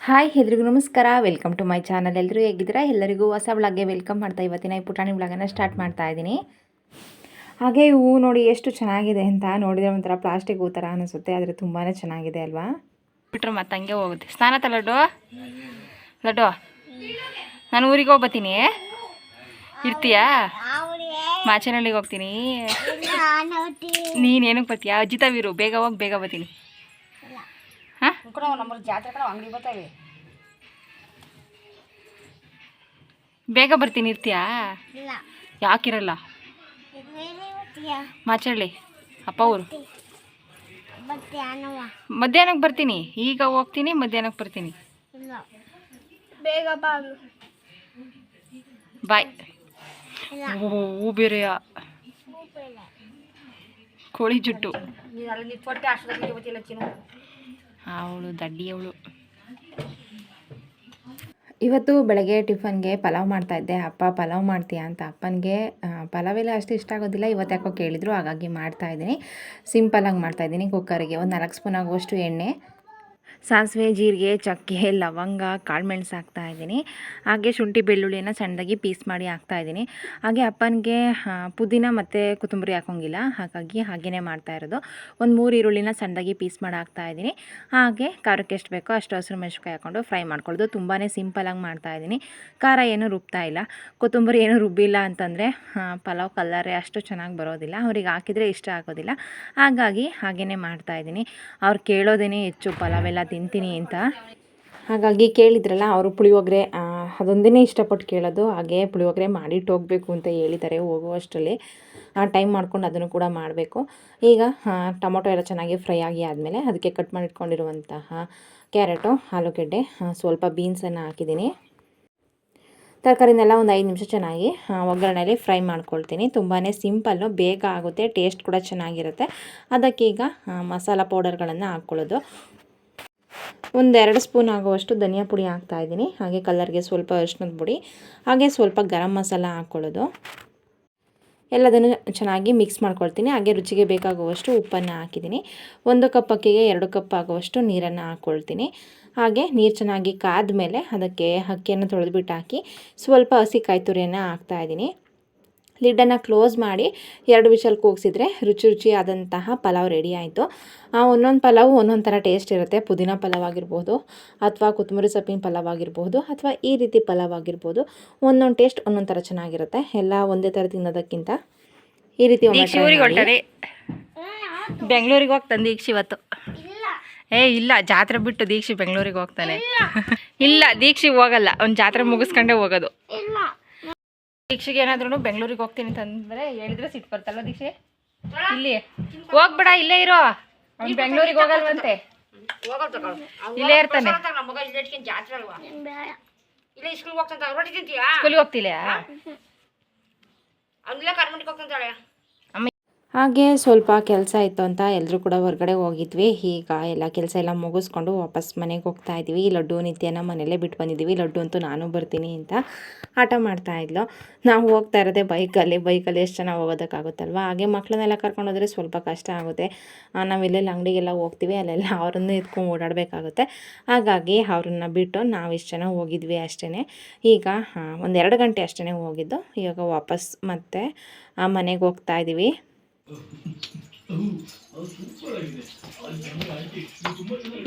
Hi ಎಲ್ರಿಗೂ ನಮಸ್ಕಾರ. Welcome to my channel ಎಲ್ಲರೂ ಹೇಗಿದ್ದೀರಾ? ಎಲ್ಲರಿಗೂ ಹೊಸ ವ್ಲಾಗ್ಗೆ ವೆಲ್ಕಮ್ ಮಾಡ್ತಾ ಇವತ್ತಿನ ಈ ಪುಟಾಣಿ ಬ್ಲಾಗನ್ನು ಸ್ಟಾರ್ಟ್ ಮಾಡ್ತಾ ಇದ್ದೀನಿ. ಹಾಗೆ ಈ ಹೂವು ನೋಡಿ ಎಷ್ಟು ಚೆನ್ನಾಗಿದೆ ಅಂತ ನೋಡಿದ್ರೆ ಒಂಥರ ಪ್ಲಾಸ್ಟಿಕ್ ಹೂ ಥರ ಅನಿಸುತ್ತೆ. ಆದರೆ ತುಂಬಾ ಚೆನ್ನಾಗಿದೆ ಅಲ್ವಾ? ಬಿಟ್ರೆ ಮತ್ತೆ ಹಂಗೆ ಹೋಗುತ್ತೆ. ಸ್ನಾನ ತ ಲಡ್ಡು? ಲಡ್ಡು ನಾನು ಊರಿಗೆ ಹೋಗ್ಬತ್ತೀನಿ. ಇರ್ತೀಯಾ? ಮಾಚನಹಳ್ಳಿಗೆ ಹೋಗ್ತೀನಿ. ನೀನು ಏನಕ್ಕೆ ಬರ್ತೀಯಾ? ಅಜ್ಜಿ ತಾವಿರು ಬೇಗ ಹೋಗಿ ಬೇಗ ಬರ್ತೀನಿ. ಹಾಂ ಬೇಗ ಬರ್ತೀನಿ ಇರ್ತೀಯಾ? ಯಾಕಿರಲ್ಲ? ಮಾಚಳ್ಳಿ ಅಪ್ಪ ಊರು ಮಧ್ಯಾಹ್ನಕ್ಕೆ ಬರ್ತೀನಿ ಈಗ ಹೋಗ್ತೀನಿ ಮಧ್ಯಾಹ್ನಕ್ಕೆ ಬರ್ತೀನಿ. ಬೇಗ ಬಾ. ಬಾಯ್. ಹೂ ಬೇರೆಯ. ಕೋಳಿ ಜುಟ್ಟು. ಅವಳು ದಡ್ಡಿಯವಳು. ಇವತ್ತು ಬೆಳಗ್ಗೆ ಟಿಫನ್ಗೆ ಪಲಾವ್ ಮಾಡ್ತಾ ಇದ್ದೆ. ಅಪ್ಪ, ಪಲಾವ್ ಮಾಡ್ತೀಯಾ ಅಂತ ಅಪ್ಪನಿಗೆ ಪಲಾವೆಲ್ಲ ಅಷ್ಟು ಇಷ್ಟ ಆಗೋದಿಲ್ಲ. ಇವತ್ತು ಯಾಕೋ ಕೇಳಿದ್ರು. ಹಾಗಾಗಿ ಮಾಡ್ತಾಯಿದ್ದೀನಿ ಸಿಂಪಲಾಗಿ ಮಾಡ್ತಾಯಿದ್ದೀನಿ ಕುಕ್ಕರಿಗೆ ಒಂದು ನಾಲ್ಕು ಸ್ಪೂನ್ ಆಗುವಷ್ಟು ಎಣ್ಣೆ. ಸಾಸಿವೆ, ಜೀರಿಗೆ, ಚಕ್ಕೆ, ಲವಂಗ ಕಾಳುಮೆಣಸು ಹಾಕ್ತಾ ಇದ್ದೀನಿ. ಹಾಗೆ ಶುಂಠಿ ಬೆಳ್ಳುಳ್ಳಿನ ಸಣ್ಣದಾಗಿ ಪೀಸ್ ಮಾಡಿ ಹಾಕ್ತಾ ಇದ್ದೀನಿ. ಹಾಗೆ ಅಪ್ಪನಿಗೆ ಪುದೀನ ಮತ್ತು ಕೊತ್ತಂಬರಿ ಹಾಕೋಂಗಿಲ್ಲ ಹಾಗಾಗಿ ಹಾಗೇ ಮಾಡ್ತಾ ಇರೋದು. ಒಂದು ಮೂರು ಈರುಳ್ಳಿನ ಸಣ್ಣದಾಗಿ ಪೀಸ್ ಮಾಡಿ ಹಾಕ್ತಾ ಇದ್ದೀನಿ. ಹಾಗೆ ಖಾರಕ್ಕೆ ಎಷ್ಟು ಬೇಕೋ ಅಷ್ಟು ಹಸಿರು ಮೆಣಸಿನ್ಕಾಯಿ ಹಾಕ್ಕೊಂಡು ಫ್ರೈ ಮಾಡ್ಕೊಳ್ಳೋದು. ತುಂಬಾ ಸಿಂಪಲಾಗಿ ಮಾಡ್ತಾ ಇದ್ದೀನಿ. ಖಾರ ಏನೂ ರುಬ್ತಾ ಇಲ್ಲ. ಕೊತ್ತಂಬರಿ ಏನೂ ರುಬ್ಬಿಲ್ಲ ಅಂತಂದರೆ ಪಲಾವ್ ಕಲ್ಲರೇ ಅಷ್ಟು ಚೆನ್ನಾಗಿ ಬರೋದಿಲ್ಲ. ಅವ್ರಿಗೆ ಹಾಕಿದರೆ ಇಷ್ಟ ಆಗೋದಿಲ್ಲ. ಹಾಗಾಗಿ ಹಾಗೇ ಮಾಡ್ತಾ ಇದ್ದೀನಿ. ಅವ್ರು ಕೇಳೋದೇ ಹೆಚ್ಚು ಪಲಾವೆಲ್ಲ ತಿಂತೀನಿ ಅಂತ. ಹಾಗಾಗಿ ಕೇಳಿದ್ರಲ್ಲ, ಅವರು ಪುಳಿಯೋಗರೆ ಅದೊಂದೇ ಇಷ್ಟಪಟ್ಟು ಕೇಳೋದು, ಹಾಗೆ ಪುಳಿಯೋಗರೆ ಮಾಡಿಟ್ಟು ಹೋಗಬೇಕು ಅಂತ ಹೇಳಿದ್ದಾರೆ ಹೋಗುವಷ್ಟರಲ್ಲಿ. ಟೈಮ್ ಮಾಡ್ಕೊಂಡು ಅದನ್ನು ಕೂಡ ಮಾಡಬೇಕು. ಈಗ ಟೊಮೊಟೊ ಎಲ್ಲ ಚೆನ್ನಾಗಿ ಫ್ರೈ ಆಗಿ ಆದಮೇಲೆ ಅದಕ್ಕೆ ಕಟ್ ಮಾಡಿಟ್ಕೊಂಡಿರುವಂತಹ ಕ್ಯಾರೆಟು, ಆಲೂಗೆಡ್ಡೆ ಸ್ವಲ್ಪ ಬೀನ್ಸನ್ನು ಹಾಕಿದ್ದೀನಿ. ತರಕಾರಿನೆಲ್ಲ ಒಂದು ಐದು ನಿಮಿಷ ಚೆನ್ನಾಗಿ ಒಗ್ಗರಣೆಯಲ್ಲಿ ಫ್ರೈ ಮಾಡ್ಕೊಳ್ತೀನಿ. ತುಂಬಾ ಸಿಂಪಲ್ಲು, ಬೇಗ ಆಗುತ್ತೆ, ಟೇಸ್ಟ್ ಕೂಡ ಚೆನ್ನಾಗಿರುತ್ತೆ. ಅದಕ್ಕೀಗ ಮಸಾಲ ಪೌಡರ್ಗಳನ್ನು ಹಾಕ್ಕೊಳ್ಳೋದು. ಒಂದೆರಡು ಸ್ಪೂನ್ ಆಗುವಷ್ಟು ಧನಿಯಾ ಪುಡಿ ಹಾಕ್ತಾ ಇದ್ದೀನಿ. ಹಾಗೆ ಕಲರ್ಗೆ ಸ್ವಲ್ಪ ಅರಿಶಿನದ ಪುಡಿ, ಹಾಗೆ ಸ್ವಲ್ಪ ಗರಂ ಮಸಾಲ ಹಾಕ್ಕೊಳ್ಳೋದು ಎಲ್ಲದನ್ನು ಚೆನ್ನಾಗಿ ಮಿಕ್ಸ್ ಮಾಡ್ಕೊಳ್ತೀನಿ. ಹಾಗೆ ರುಚಿಗೆ ಬೇಕಾಗುವಷ್ಟು ಉಪ್ಪನ್ನು ಹಾಕಿದ್ದೀನಿ. ಒಂದು ಕಪ್ ಅಕ್ಕಿಗೆ ಎರಡು ಕಪ್ ಆಗುವಷ್ಟು ನೀರನ್ನು ಹಾಕ್ಕೊಳ್ತೀನಿ ಹಾಗೆ ನೀರು ಚೆನ್ನಾಗಿ ಕಾದ ಮೇಲೆ ಅದಕ್ಕೆ ಅಕ್ಕಿಯನ್ನು ತೊಳೆದುಬಿಟ್ಟು ಹಾಕಿ ಸ್ವಲ್ಪ ಹಸಿ ಕಾಯಿ ತುರಿಯನ್ನು ಹಾಕ್ತಾ ಇದ್ದೀನಿ. ಲಿಡ್ಡನ್ನು ಕ್ಲೋಸ್ ಮಾಡಿ ಎರಡು ವಿಷಲ್ ಕೂಗಿಸಿದ್ರೆ ರುಚಿ ರುಚಿಯಾದಂತಹ ಪಲಾವ್ ರೆಡಿ ಆಯಿತು. ಒಂದೊಂದು ಪಲಾವು ಒಂದೊಂದು ಥರ ಟೇಸ್ಟ್ ಇರುತ್ತೆ. ಪುದೀನ ಪಲಾವ್ ಆಗಿರ್ಬೋದು ಅಥವಾ ಕೊತ್ತಂಬರಿ ಸೊಪ್ಪಿನ ಪಲಾವ್ ಆಗಿರ್ಬೋದು ಅಥವಾ ಈ ರೀತಿ ಪಲಾವ್ ಆಗಿರ್ಬೋದು ಒಂದೊಂದು ಟೇಸ್ಟ್ ಒಂದೊಂದು ಥರ ಚೆನ್ನಾಗಿರುತ್ತೆ. ಎಲ್ಲ ಒಂದೇ ಥರ ತಿನ್ನೋದಕ್ಕಿಂತ ಈ ರೀತಿ ಬೆಂಗಳೂರಿಗೆ ಹೋಗ್ತಾನೆ ದೀಕ್ಷಿ ಇವತ್ತು. ಏ ಇಲ್ಲ ಜಾತ್ರೆ ಬಿಟ್ಟು ದೀಕ್ಷಿ ಬೆಂಗಳೂರಿಗೆ ಹೋಗ್ತಾನೆ. ಇಲ್ಲ. ದೀಕ್ಷಿ ಹೋಗಲ್ಲ. ಒಂದು ಜಾತ್ರೆ ಮುಗಿಸ್ಕೊಂಡೇ ಹೋಗೋದು. ದೀಕ್ಷಿಗೆ ಏನಾದ್ರೂ ಬೆಂಗಳೂರಿಗೆ ಹೋಗ್ತೀನಿ ಅಂತಂದ್ರೆ ಹೇಳಿದ್ರೆ ಸಿಟ್ಟು ಬರ್ತಲ್ಲ ದೀಕ್ಷೆ? ಇಲ್ಲಿ ಹೋಗ್ಬೇಡ ಇಲ್ಲೇ ಇರೋ. ಅವ್ನು ಬೆಂಗಳೂರಿಗೆ ಹೋಗಲ್ವಂತೆ. ಇಲ್ಲೇ ಇರ್ತಾನೆ. ಸ್ಕೂಲಿಗೆ ಹೋಗ್ತಿಲ್ಲ ಹಾಗೆ ಸ್ವಲ್ಪ ಕೆಲಸ ಇತ್ತು ಅಂತ ಎಲ್ಲರೂ ಕೂಡ ಹೊರಗಡೆ ಹೋಗಿದ್ವಿ. ಈಗ ಎಲ್ಲ ಕೆಲಸ ಎಲ್ಲ ಮುಗಿಸ್ಕೊಂಡು ವಾಪಸ್ ಮನೆಗೆ ಹೋಗ್ತಾ ಇದ್ವಿ ಲಡ್ಡು ನಿತ್ಯನ ಮನೆಯಲ್ಲೇ ಬಿಟ್ಟು ಬಂದಿದ್ದೀವಿ. ಲಡ್ಡು ಅಂತೂ ನಾನು ಬರ್ತೀನಿ ಅಂತ ಆಟ ಮಾಡ್ತಾ ಇದ್ಲು. ನಾವು ಹೋಗ್ತಾ ಇರೋದೇ ಬೈಕಲ್ಲಿ. ಬೈಕಲ್ಲಿ ಎಷ್ಟು ಜನ ಹೋಗೋದಕ್ಕಾಗುತ್ತಲ್ವ? ಹಾಗೆ ಮಕ್ಕಳನ್ನೆಲ್ಲ ಕರ್ಕೊಂಡು ಹೋದರೆ ಸ್ವಲ್ಪ ಕಷ್ಟ ಆಗುತ್ತೆ. ನಾವು ನಾವೆಲ್ಲೆಲ್ಲ ಅಂಗಡಿಗೆಲ್ಲ ಹೋಗ್ತೀವಿ. ಅಲ್ಲೆಲ್ಲ ಅವರನ್ನು ಎತ್ಕೊಂಡು ಓಡಾಡಬೇಕಾಗುತ್ತೆ. ಹಾಗಾಗಿ ಅವ್ರನ್ನ ಬಿಟ್ಟು ನಾವು ಇಷ್ಟು ಜನ ಹೋಗಿದ್ವಿ ಅಷ್ಟೇ ಈಗ ಒಂದೆರಡು ಗಂಟೆ ಅಷ್ಟೇ ಹೋಗಿದ್ದು. ಇವಾಗ ವಾಪಸ್ ಮತ್ತೆ, ಆ, ಮನೆಗೆ ಹೋಗ್ತಾ ಇದ್ದೀವಿ.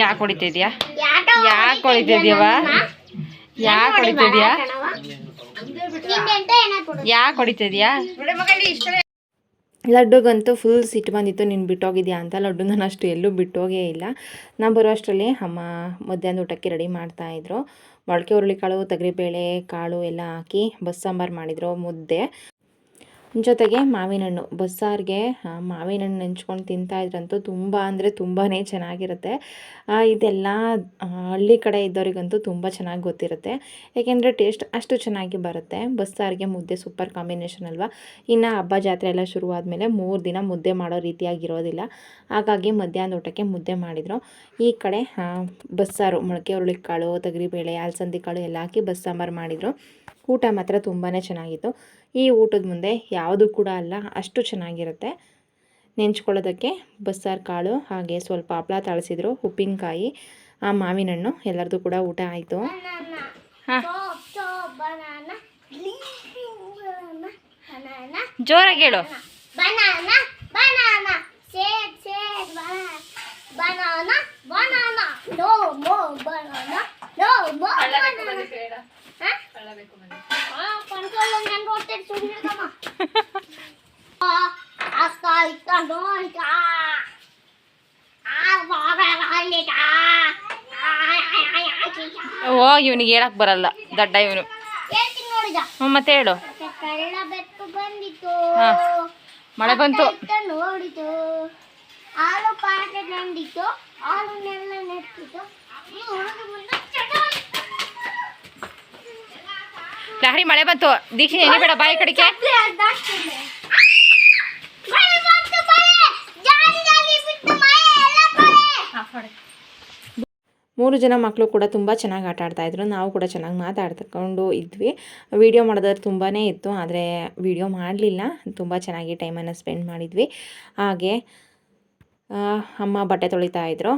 ಯಾಕೆ ಹೊಡಿತಿದ್ಯಾ? ಯಾಕೆ ಹೊಡಿತಿದ್ಯವ ಯಾಕೆ ಹೊಡಿತಿದ್ಯಾ? ಯಾಕೆ ಹೊಡಿತಿದ್ಯಾ? ಲಡ್ಡುಗಂತೂ ಫುಲ್ ಸಿಟ್ಟು ಬಂದಿತ್ತು ನೀನು ಬಿಟ್ಟೋಗಿದ್ಯಾ ಅಂತ. ಲಡ್ಡು ನಾನು ಅಷ್ಟು ಎಲ್ಲೂ ಬಿಟ್ಟೋಗೇ ಇಲ್ಲ. ನಾ ಬರೋ ಅಷ್ಟರಲ್ಲಿ ಅಮ್ಮ ಮಧ್ಯಾಹ್ನ ಊಟಕ್ಕೆ ರೆಡಿ ಮಾಡ್ತಾಯಿದ್ರು ಮೊಳಕೆ ಹುರುಳಿಕಾಳು ತೊಗರಿಬೇಳೆ ಕಾಳು ಎಲ್ಲ ಹಾಕಿ ಬಸ್ ಸಾಂಬಾರು ಮಾಡಿದರು ಮುದ್ದೆ. ಜೊತೆಗೆ ಮಾವಿನ ಹಣ್ಣು ಬಸ್ಸಾರಿಗೆ ಮಾವಿನ ಹಣ್ಣು ನೆಂಚ್ಕೊಂಡು ತಿಂತಾಯಿದ್ರಂತೂ ತುಂಬ ಅಂದರೆ ತುಂಬಾ ಚೆನ್ನಾಗಿರುತ್ತೆ. ಇದೆಲ್ಲ ಹಳ್ಳಿ ಕಡೆ ಇದ್ದವರಿಗಂತೂ ತುಂಬ ಚೆನ್ನಾಗಿ ಗೊತ್ತಿರುತ್ತೆ. ಏಕೆಂದರೆ ಟೇಸ್ಟ್ ಅಷ್ಟು ಚೆನ್ನಾಗಿ ಬರುತ್ತೆ. ಬಸ್ಸಾರಿಗೆ ಮುದ್ದೆ ಸೂಪರ್ ಕಾಂಬಿನೇಷನ್ ಅಲ್ವಾ? ಇನ್ನು ಹಬ್ಬ ಜಾತ್ರೆ ಎಲ್ಲ ಶುರುವಾದಮೇಲೆ ಮೂರು ದಿನ ಮುದ್ದೆ ಮಾಡೋ ರೀತಿಯಾಗಿರೋದಿಲ್ಲ. ಹಾಗಾಗಿ ಮಧ್ಯಾಹ್ನ ಊಟಕ್ಕೆ ಮುದ್ದೆ ಮಾಡಿದರು. ಈ ಕಡೆ ಬಸ್ಸಾರು, ಮೊಳಕೆ ಹುರುಳಿಕಾಳು, ತೊಗರಿಬೇಳೆ, ಅಲಸಂದಿ ಕಾಳು ಎಲ್ಲ ಹಾಕಿ ಬಸ್ಸಾಂಬಾರು ಮಾಡಿದರು. ಊಟ ಮಾತ್ರ ತುಂಬಾ ಚೆನ್ನಾಗಿತ್ತು. ಈ ಊಟದ ಮುಂದೆ ಯಾವುದು ಕೂಡ ಅಲ್ಲ ಅಷ್ಟು ಚೆನ್ನಾಗಿರುತ್ತೆ. ನೆಂಚ್ಕೊಳ್ಳೋದಕ್ಕೆ ಬಸ್ಸಾರು ಕಾಳು ಹಾಗೆ ಸ್ವಲ್ಪ ಹಪ್ಳ ತಾಳಿಸಿದ್ರು ಉಪ್ಪಿನಕಾಯಿ ಆ ಮಾವಿನ ಹಣ್ಣು ಎಲ್ಲರದು ಕೂಡ ಊಟ ಆಯಿತು. ಹಾಂ. ಜೋರಾಗಿ ಹೇಳು. banana, ಓ ಇವನಿಗೆ ಹೇಳಕ್ ಬರಲ್ಲ. ದಡ್ಡ ಇವನು. ಹ್ಞೂ ಮತ್ತೆ ಹೇಳು. ಮಳೆ ಬಂತು. ನೋಡಿತು. ಹಾಲು ಪಾತ್ರೆ ತಂದಿತ್ತು ಹಾಲನ್ನೆಲ್ಲ ನೆಟ್ಟಿತ್ತು ಈ ಹುಡುಗ ಬಂದು ಚಟಾಲ್. ಲಹರಿ ಮಳೆ ಬಂತು. ದೀಕ್ಷೆ ಬೇಡ, ಬಾಯಿ ಮಳೆ. ಮೂರು ಜನ ಮಕ್ಕಳು ಕೂಡ ತುಂಬ ಚೆನ್ನಾಗಿ ಆಟ ಆಡ್ತಾಯಿದ್ರು ನಾವು ಕೂಡ ಚೆನ್ನಾಗಿ ಮಾತಾಡ್ತಕೊಂಡು ಇದ್ವಿ. ವಿಡಿಯೋ ಮಾಡೋದಾದ್ರೆ ತುಂಬಾ ಇತ್ತು, ಆದರೆ ವಿಡಿಯೋ ಮಾಡಲಿಲ್ಲ. ತುಂಬ ಚೆನ್ನಾಗಿ ಟೈಮನ್ನು ಸ್ಪೆಂಡ್ ಮಾಡಿದ್ವಿ. ಹಾಗೆ ಅಮ್ಮ ಬಟ್ಟೆ ತೊಳಿತಾ ಇದ್ರು.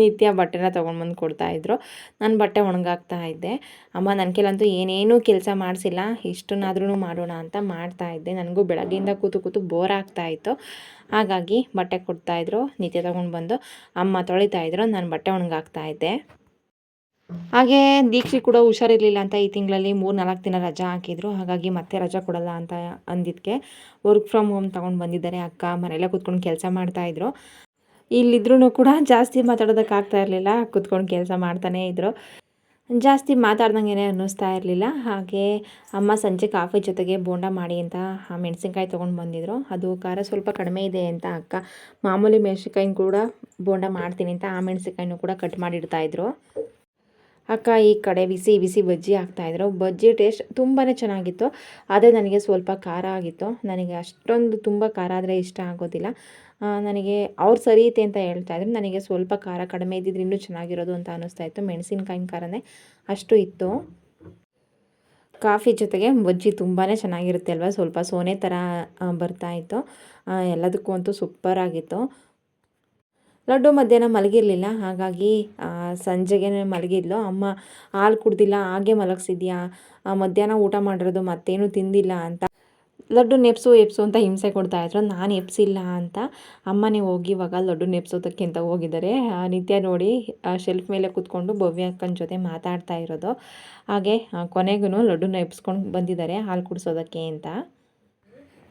ನಿತ್ಯ ಬಟ್ಟೆನ ತೊಗೊಂಡ್ಬಂದು ಕೊಡ್ತಾಯಿದ್ರು ನಾನು ಬಟ್ಟೆ ಒಣಗಾಕ್ತಾ ಇದ್ದೆ. ಅಮ್ಮ ನನ್ನ ಕೈಲಂತೂ ಏನೇನೂ ಕೆಲಸ ಮಾಡಿಸಿಲ್ಲ. ಇಷ್ಟನ್ನಾದ್ರೂ ಮಾಡೋಣ ಅಂತ ಮಾಡ್ತಾ ಇದ್ದೆ. ನನಗೂ ಬೆಳಗ್ಗೆಯಿಂದ ಕೂತು ಕೂತು ಬೋರ್ ಆಗ್ತಾ ಇತ್ತು. ಹಾಗಾಗಿ ಬಟ್ಟೆ ಕೊಡ್ತಾಯಿದ್ರು ನಿತ್ಯ ತೊಗೊಂಡು ಬಂದು ಅಮ್ಮ ತೊಳಿತಾಯಿದ್ರು ನಾನು ಬಟ್ಟೆ ಒಣಗಾಕ್ತಾ ಇದ್ದೆ. ಹಾಗೆ ದೀಕ್ಷಿ ಕೂಡ ಹುಷಾರಿರಲಿಲ್ಲ ಅಂತ ಈ ತಿಂಗಳಲ್ಲಿ ಮೂರು ನಾಲ್ಕು ದಿನ ರಜಾ ಹಾಕಿದ್ರು. ಹಾಗಾಗಿ ಮತ್ತೆ ರಜಾ ಕೊಡಲ್ಲ ಅಂತ ಅಂದಿದ್ದಕ್ಕೆ ವರ್ಕ್ ಫ್ರಮ್ ಹೋಮ್ ತೊಗೊಂಡು ಬಂದಿದ್ದಾರೆ ಅಕ್ಕ, ಮನೆಯಲ್ಲೇ ಕೂತ್ಕೊಂಡು ಕೆಲಸ ಮಾಡ್ತಾಯಿದ್ರು ಇಲ್ಲಿದ್ರೂ ಕೂಡ ಜಾಸ್ತಿ ಮಾತಾಡೋದಕ್ಕೆ ಆಗ್ತಾ ಇರಲಿಲ್ಲ, ಕೂತ್ಕೊಂಡು ಕೆಲಸ ಮಾಡ್ತಾನೇ ಇದ್ದರು ಜಾಸ್ತಿ ಮಾತಾಡ್ದಂಗೆ ಅನ್ನಿಸ್ತಾ ಇರಲಿಲ್ಲ. ಹಾಗೆ ಅಮ್ಮ ಸಂಜೆ ಕಾಫಿ ಜೊತೆಗೆ ಬೋಂಡ ಮಾಡಿ ಅಂತ ಆ ಮೆಣಸಿನ್ಕಾಯಿ ತೊಗೊಂಡು ಬಂದಿದ್ರು. ಅದು ಖಾರ ಸ್ವಲ್ಪ ಕಡಿಮೆ ಇದೆ ಅಂತ ಅಕ್ಕ, ಮಾಮೂಲಿ ಮೆಣಸಿನ್ಕಾಯಿನ ಕೂಡ ಬೋಂಡ ಮಾಡ್ತೀನಿ ಅಂತ ಆ ಮೆಣಸಿನ್ಕಾಯಿನೂ ಕೂಡ ಕಟ್ ಮಾಡಿಡ್ತಾಯಿದ್ರು ಅಕ್ಕ ಈ ಕಡೆ ಬಿಸಿ ಬಿಸಿ ಬಜ್ಜಿ ಹಾಕ್ತಾಯಿದ್ರು ಬಜ್ಜಿ ಟೇಸ್ಟ್ ತುಂಬಾ ಚೆನ್ನಾಗಿತ್ತು. ಆದರೆ ನನಗೆ ಸ್ವಲ್ಪ ಖಾರ ಆಗಿತ್ತು. ನನಗೆ ಅಷ್ಟೊಂದು ತುಂಬ ಖಾರ ಆದರೆ ಇಷ್ಟ ಆಗೋದಿಲ್ಲ. ನನಗೆ ಅವ್ರು ಸರಿ ಐತೆ ಅಂತ ಹೇಳ್ತಾ ಇದ್ರು. ನನಗೆ ಸ್ವಲ್ಪ ಖಾರ ಕಡಿಮೆ ಇದ್ದಿದ್ರೆ ಇನ್ನೂ ಚೆನ್ನಾಗಿರೋದು ಅಂತ ಅನ್ನಿಸ್ತಾ ಇತ್ತು. ಮೆಣಸಿನ್ಕಾಯಿನ ಖಾರನೇ ಅಷ್ಟು ಇತ್ತು. ಕಾಫಿ ಜೊತೆಗೆ ಬಜ್ಜಿ ತುಂಬಾ ಚೆನ್ನಾಗಿರುತ್ತೆ ಅಲ್ವಾ? ಸ್ವಲ್ಪ ಸೋನೆ ಥರ ಬರ್ತಾಯಿತ್ತು ಎಲ್ಲದಕ್ಕೂ ಅಂತೂ ಸೂಪರ್ ಆಗಿತ್ತು. ಲಡ್ಡು ಮಧ್ಯಾಹ್ನ ಮಲಗಿರಲಿಲ್ಲ. ಹಾಗಾಗಿ ಸಂಜೆಗೆ ಮಲಗಿದ್ಲು. ಅಮ್ಮ, ಹಾಲು ಕುಡ್ದಿಲ್ಲ, ಹಾಗೆ ಮಲಗಿಸಿದ್ಯಾ? ಮಧ್ಯಾಹ್ನ ಊಟ ಮಾಡಿರೋದು ಮತ್ತೇನು ತಿಂದಿಲ್ಲ ಅಂತ. ಲಡ್ಡು ನೆಪ್ಸು, ಎಪ್ಸು ಅಂತ ಹಿಂಸೆ ಕೊಡ್ತಾಯಿದ್ರು ನಾನು ಎಪ್ಸಿಲ್ಲ ಅಂತ ಅಮ್ಮನೇ ಹೋಗಿ ಇವಾಗ ಲಡ್ಡು ನೆಪ್ಸೋದಕ್ಕೆ ಅಂತ ಹೋಗಿದ್ದಾರೆ. ನಿತ್ಯ ನೋಡಿ ಶೆಲ್ಫ್ ಮೇಲೆ ಕೂತ್ಕೊಂಡು ಭವ್ಯ ಅಕ್ಕನ ಜೊತೆ ಮಾತಾಡ್ತಾ ಇರೋದು. ಹಾಗೆ ಕೊನೆಗೂ ಲಡ್ಡುನ ಎಪ್ಸ್ಕೊಂಡು ಬಂದಿದ್ದಾರೆ ಹಾಲು ಕುಡಿಸೋದಕ್ಕೆ ಅಂತ.